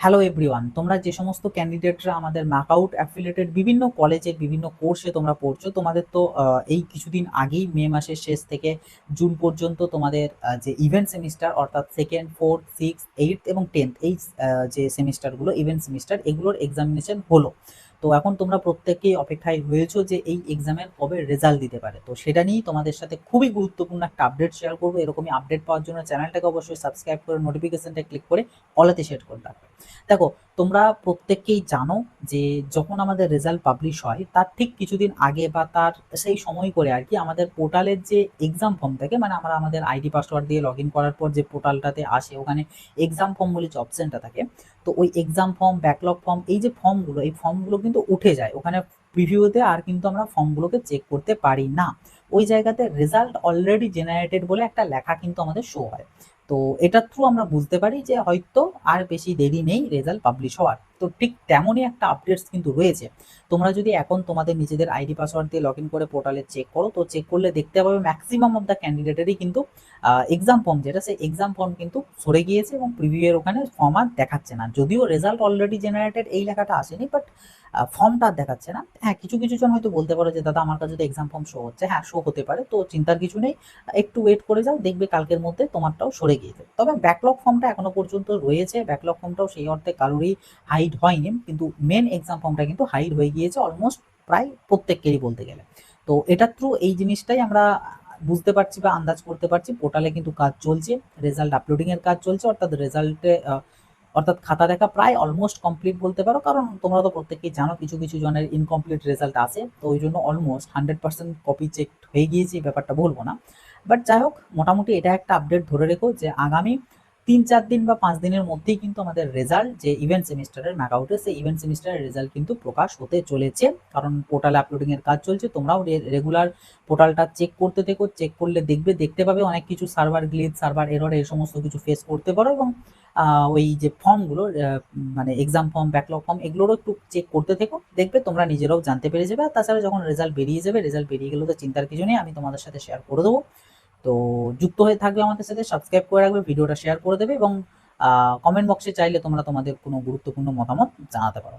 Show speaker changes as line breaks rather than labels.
Hello everyone তোমরা যে সমস্ত ক্যান্ডিডেটরা আমাদের ম্যাকআউট অ্যাফিলেটেড বিভিন্ন কলেজে বিভিন্ন কোর্সে তোমরা পড়ছো, তোমাদের তো এই কিছুদিন আগেই মে মাসের শেষ থেকে জুন পর্যন্ত তোমাদের যে ইভেন্ট সেমিস্টার অর্থাৎ সেকেন্ড ফোর্থ সিক্স এইট এবং টেন্থ এই যে সেমিস্টারগুলো ইভেন্ট সেমিস্টার এগুলোর এক্সামিনেশন হলো। তো এখন তোমরা প্রত্যেকেই অপেক্ষায় রয়েছো যে এই এক্সামের কবে রেজাল্ট দিতে পারে। তো সেটা নিয়েই তোমাদের সাথে খুবই গুরুত্বপূর্ণ একটা আপডেট শেয়ার করব। এরকমই আপডেট পাওয়ার জন্য চ্যানেলটাকে অবশ্যই সাবস্ক্রাইব করে নোটিফিকেশনটা ক্লিক করে অলাতে সেট করে রাখবে দেখো, তোমরা প্রত্যেককেই জানো যে যখন আমাদের রেজাল্ট পাবলিশ হয়, তার ঠিক কিছুদিন আগে বা তার সেই সময় করে আর কি আমাদের পোর্টালের যে এক্সাম ফর্ম থাকে মানে আমরা আমাদের আইডি পাসওয়ার্ড দিয়ে লগ করার পর যে পোর্টালটাতে আসে, ওখানে এক্সাম ফর্ম বলে যে অপশনটা থাকে, তো ওই এক্সাম ফর্ম ব্যাকলগ ফর্ম এই যে ফর্মগুলো এই ফর্মগুলো কিন্তু উঠে যায়। ওখানে প্রিভিউতে আর কিন্তু আমরা ফর্মগুলোকে চেক করতে পারি না। ওই জায়গাতে রেজাল্ট অলরেডি জেনারেটেড বলে একটা লেখা কিন্তু আমাদের শো হয়। তো এটার থ্রু আমরা বুঝতে পারি যে হয়তো আর বেশি দেরি নেই রেজাল্ট পাবলিশ হওয়ার। তো ঠিক তেমনই একটা আপডেটস কিন্তু রয়েছে। তোমরা যদি এখন তোমাদের নিজেদের আইডি পাসওয়ার্ড দিয়ে লগ করে পোর্টালে চেক করো, তো চেক করলে দেখতে পাবে ম্যাক্সিমাম অফ দ্য ক্যান্ডিডেটেরই কিন্তু এক্সাম ফর্ম যেটা, সেই এক্সাম ফর্ম কিন্তু সরে গিয়েছে এবং প্রিভিউয়ের ওখানে ফর্ম আর দেখাচ্ছে না। যদিও রেজাল্ট অলরেডি জেনারেটেড এই লেখাটা আসেনি বাট ফর্মটা দেখাচ্ছে না। হ্যাঁ কিছু কিছু জন হয়তো বলতে পারো যে, দাদা, আমার কাছে তো এক্সাম ফর্ম শো হচ্ছে। হ্যাঁ শো হতে পারে, তো চিন্তার কিছু নেই। একটু ওয়েট করে যাও, দেখবে কালকের মধ্যে তোমারটাও সরে গিয়েছে। তবে ব্যাকলগ ফর্মটা এখনও পর্যন্ত রয়েছে। ব্যাকলগ ফর্মটাও সেই অর্থে কারোরই হাইড হয়নি, কিন্তু মেন এক্সাম ফর্মটা কিন্তু হাইড হয়ে গিয়েছে অলমোস্ট প্রায় প্রত্যেককেরই বলতে গেলে। তো এটার থ্রু এই জিনিসটাই আমরা বুঝতে পারছি বা আন্দাজ করতে পারছি পোর্টালে কিন্তু কাজ চলছে রেজাল্ট আপলোডিং এর কাজ চলছে, অর্থাৎ রেজাল্টে অর্থাৎ খাতা দেখা প্রায় অলমোস্ট কমপ্লিট বলতে পারো, কারণ তোমরা তো প্রত্যেকেই জানো কিছু কিছু জনের ইনকমপ্লিট রেজাল্ট আছে, তো ওই জন্য almost hundred percent copy check হয়ে গিয়েছে, এই ব্যাপারটা বলব না। বাট যাই হোক, মোটামুটি এটা একটা আপডেট ধরে রেখো যে আগামী তিন চার দিন বা পাঁচ দিনের মধ্যেই কিন্তু আমাদের রেজাল্ট যে ইভেন্ট সেমিস্টারের ম্যাকআউটে সেই ইভেন্ট সেমিস্টারের রেজাল্ট কিন্তু প্রকাশ হতে চলেছে। কারণ পোর্টালে আপলোডিংয়ের কাজ চলছে, তোমরাও রেগুলার পোর্টালটা চেক করতে থেকো চেক করলে দেখবে, দেখতে পাবে অনেক কিছু সার্ভার গ্লিচ সার্ভার এরর এই সমস্ত কিছু ফেস করতে পারো এবং ওই যে ফর্মগুলো মানে এক্সাম ফর্ম ব্যাকলগ ফর্ম এগুলোরও একটু চেক করতে থেকো। দেখবে তোমরা নিজেরাও জানতে পেরে যাবে। আর তাছাড়া যখন রেজাল্ট বেরিয়ে যাবে রেজাল্ট বেরিয়ে গেলেও তো চিন্তার কিছু নেই, আমি তোমাদের সাথে শেয়ার করে দেবো। তো যুক্ত হয়ে থাকবে আমাদের সাথে সাবস্ক্রাইব করে রাখবে, ভিডিওটা শেয়ার করে দেবে এবং কমেন্ট বক্সে চাইলে তোমরা তোমাদের কোনো গুরুত্বপূর্ণ মতামত জানাতে পারো।